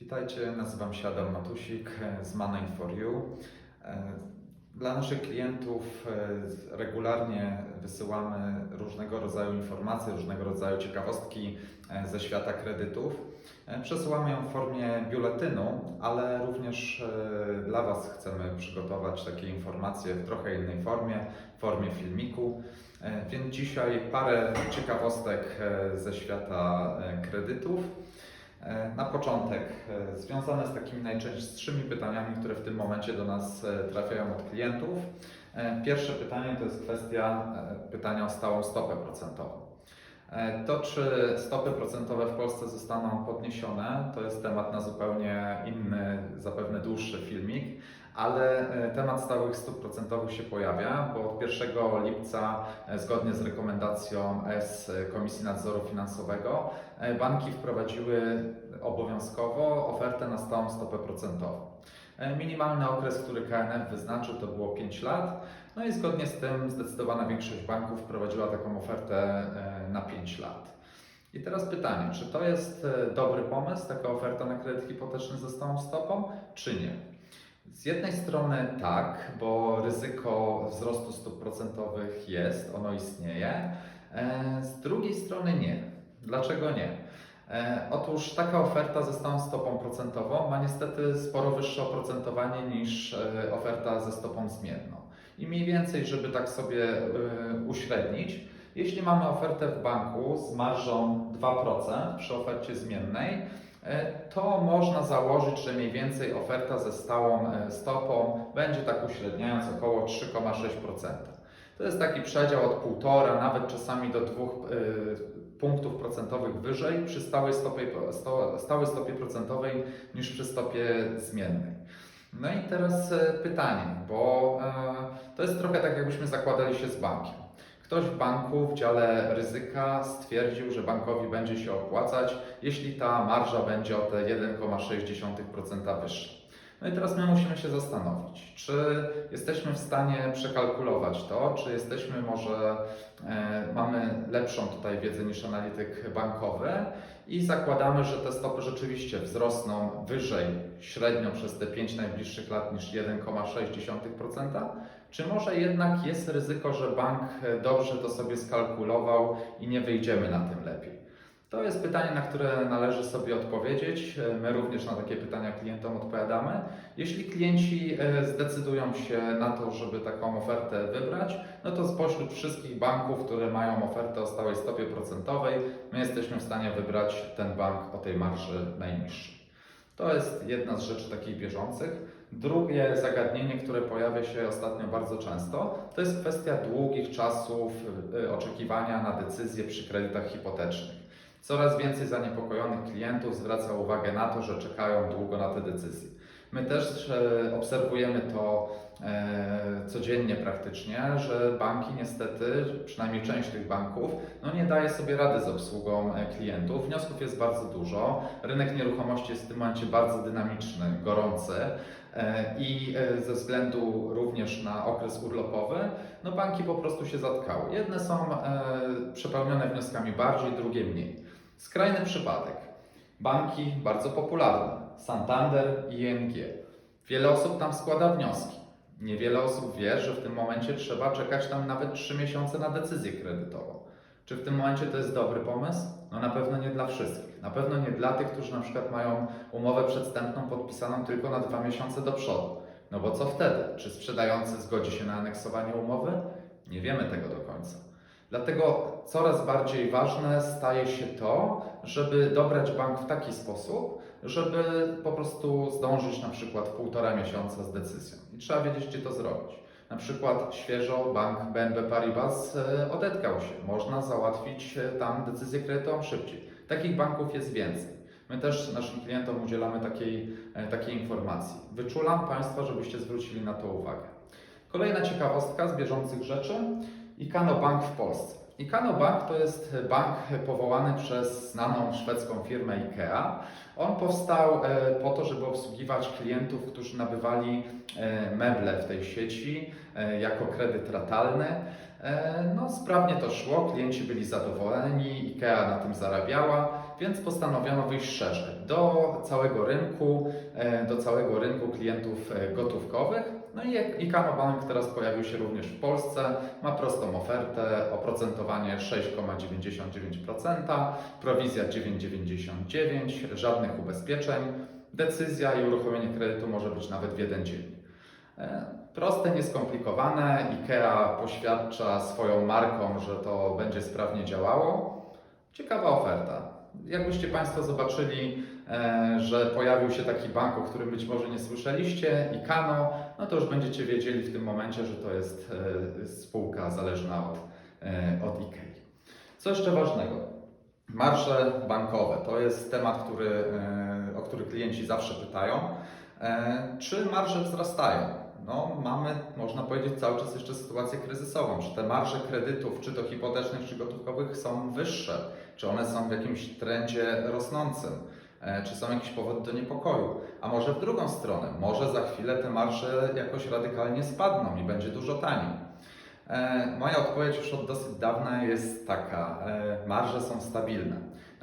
Witajcie, nazywam się Adam Matusik z Money for You. Dla naszych klientów e, regularnie wysyłamy różnego rodzaju informacje, różnego rodzaju ciekawostki e, ze świata kredytów. E, Przesyłamy ją w formie biuletynu, ale również dla Was chcemy przygotować takie informacje w trochę innej formie, w formie filmiku. Więc dzisiaj parę ciekawostek ze świata kredytów. E, Na początek, e, związane z takimi najczęstszymi pytaniami, które w tym momencie do nas e, trafiają od klientów. Pierwsze pytanie to jest kwestia pytania o stałą stopę procentową. To, czy stopy procentowe w Polsce zostaną podniesione, to jest temat na zupełnie inny, zapewne dłuższy filmik, ale e, temat stałych stóp procentowych się pojawia, bo od 1 lipca, e, zgodnie z rekomendacją S Komisji Nadzoru Finansowego, e, banki wprowadziły obowiązkowo ofertę na stałą stopę procentową. E, Minimalny okres, który KNF wyznaczył, to było 5 lat. No i zgodnie z tym zdecydowana większość banków wprowadziła taką ofertę e, na 5 lat. I teraz pytanie, czy to jest e, dobry pomysł, taka oferta na kredyt hipoteczny ze stałą stopą, czy nie? Z jednej strony tak, bo ryzyko wzrostu stóp procentowych jest, ono istnieje. E, Z drugiej strony nie. Dlaczego nie? E, Otóż taka oferta ze stałą stopą procentową ma niestety sporo wyższe oprocentowanie niż e, oferta ze stopą zmienną. I mniej więcej, żeby tak sobie uśrednić, jeśli mamy ofertę w banku z marżą 2% przy ofercie zmiennej, to można założyć, że mniej więcej oferta ze stałą e, stopą będzie tak uśredniając około 3,6%. To jest taki przedział od 1,5, nawet czasami do 2 punktów procentowych wyżej przy stałej stopie, sto- stałej stopie procentowej niż przy stopie zmiennej. No i teraz e, pytanie, bo e, to jest trochę tak, jakbyśmy zakładali się z bankiem. Ktoś w banku w dziale ryzyka stwierdził, że bankowi będzie się opłacać, jeśli ta marża będzie o te 1,6% wyższa. No i teraz my musimy się zastanowić, czy jesteśmy w stanie przekalkulować to, czy jesteśmy może, e, mamy lepszą tutaj wiedzę niż analityk bankowy i zakładamy, że te stopy rzeczywiście wzrosną wyżej średnio przez te 5 najbliższych lat niż 1,6%, czy może jednak jest ryzyko, że bank dobrze to sobie skalkulował i nie wyjdziemy na tym lepiej? To jest pytanie, na które należy sobie odpowiedzieć. E, My również na takie pytania klientom odpowiadamy. Jeśli klienci e, zdecydują się na to, żeby taką ofertę wybrać, no to spośród wszystkich banków, które mają ofertę o stałej stopie procentowej, my jesteśmy w stanie wybrać ten bank o tej marży najniższej. To jest jedna z rzeczy takich bieżących. Drugie zagadnienie, które pojawia się ostatnio bardzo często, to jest kwestia długich czasów y, oczekiwania na decyzję przy kredytach hipotecznych. Coraz więcej zaniepokojonych klientów zwraca uwagę na to, że czekają długo na te decyzje. My też e, obserwujemy to e, codziennie praktycznie, że banki niestety, przynajmniej część tych banków, no nie daje sobie rady z obsługą e, klientów. Wniosków jest bardzo dużo. Rynek nieruchomości jest w tym momencie bardzo dynamiczny, gorący i ze względu również na okres urlopowy, no banki po prostu się zatkały. Jedne są przepełnione wnioskami bardziej, drugie mniej. Skrajny przypadek. Banki bardzo popularne. Santander i ING. Wiele osób tam składa wnioski. Niewiele osób wie, że w tym momencie trzeba czekać tam nawet 3 miesiące na decyzję kredytową. Czy w tym momencie to jest dobry pomysł? No na pewno nie dla wszystkich. Na pewno nie dla tych, którzy na przykład mają umowę przedstępną podpisaną tylko na dwa miesiące do przodu. No bo co wtedy? Czy sprzedający zgodzi się na aneksowanie umowy? Nie wiemy tego do końca. Dlatego coraz bardziej ważne staje się to, żeby dobrać bank w taki sposób, żeby po prostu zdążyć na przykład półtora miesiąca z decyzją. I trzeba wiedzieć, gdzie to zrobić. Na przykład świeżo bank BNP Paribas e, odetkał się. Można załatwić e, tam decyzję kredytową szybciej. Takich banków jest więcej. My też naszym klientom udzielamy takiej, e, takiej informacji. Wyczulam Państwa, żebyście zwrócili na to uwagę. Kolejna ciekawostka z bieżących rzeczy. Ikano Bank w Polsce. Ikano Bank to jest bank powołany przez znaną szwedzką firmę IKEA. On powstał e, po to, żeby obsługiwać klientów, którzy nabywali e, meble w tej sieci e, jako kredyt ratalny. No, sprawnie to szło, klienci byli zadowoleni, IKEA na tym zarabiała więc postanowiono wyjść szerzej do całego rynku, e, do całego rynku klientów e, gotówkowych. No i Ikano Bank teraz pojawił się również w Polsce, ma prostą ofertę, oprocentowanie 6,99%, prowizja 9,99, żadnych ubezpieczeń, decyzja i uruchomienie kredytu może być nawet w jeden dzień. E, Proste, nieskomplikowane. IKEA poświadcza swoją marką, że to będzie sprawnie działało. Ciekawa oferta. Jakbyście Państwo zobaczyli, e, że pojawił się taki bank, o którym być może nie słyszeliście, Ikano, no to już będziecie wiedzieli w tym momencie, że to jest e, spółka zależna od, e, od IKEA. Co jeszcze ważnego? Marże bankowe to jest temat, który, o który klienci zawsze pytają. Czy marże wzrastają? No, mamy, można powiedzieć, cały czas jeszcze sytuację kryzysową. Czy te marże kredytów, czy to hipotecznych, czy gotówkowych, są wyższe? Czy one są w jakimś trendzie rosnącym? E, Czy są jakieś powody do niepokoju? A może w drugą stronę? Może za chwilę te marże jakoś radykalnie spadną i będzie dużo taniej? E, Moja odpowiedź już od dosyć dawna jest taka: e, marże są stabilne.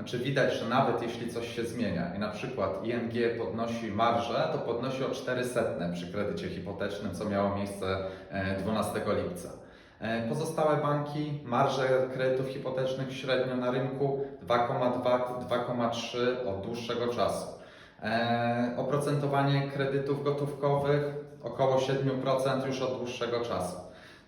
Znaczy widać, że nawet jeśli coś się zmienia i na przykład ING podnosi marżę, to podnosi o 400 przy kredycie hipotecznym, co miało miejsce e, 12 lipca. E, Pozostałe banki, marże kredytów hipotecznych średnio na rynku 2,2-2,3 od dłuższego czasu. E, Oprocentowanie kredytów gotówkowych około 7% już od dłuższego czasu.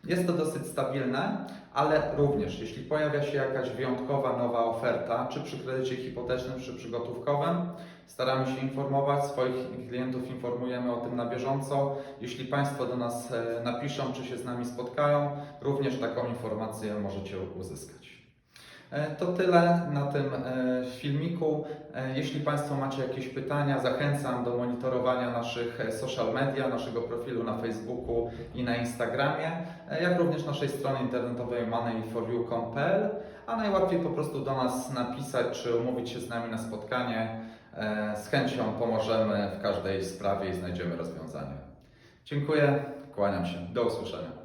Jest to dosyć stabilne, ale również jeśli pojawia się jakaś wyjątkowa nowa oferta, czy przy kredycie hipotecznym, czy przy gotówkowym, staramy się informować, swoich klientów informujemy o tym na bieżąco. Jeśli Państwo do nas e, napiszą, czy się z nami spotkają, również taką informację możecie uzyskać. E, To tyle na tym e, filmiku. E, Jeśli Państwo macie jakieś pytania, zachęcam do monitorowania naszych social media, naszego profilu na Facebooku i na Instagramie, jak również naszej strony internetowej moneyforyou.pl, a najłatwiej po prostu do nas napisać czy umówić się z nami na spotkanie. Z chęcią pomożemy w każdej sprawie i znajdziemy rozwiązanie. Dziękuję, kłaniam się. Do usłyszenia.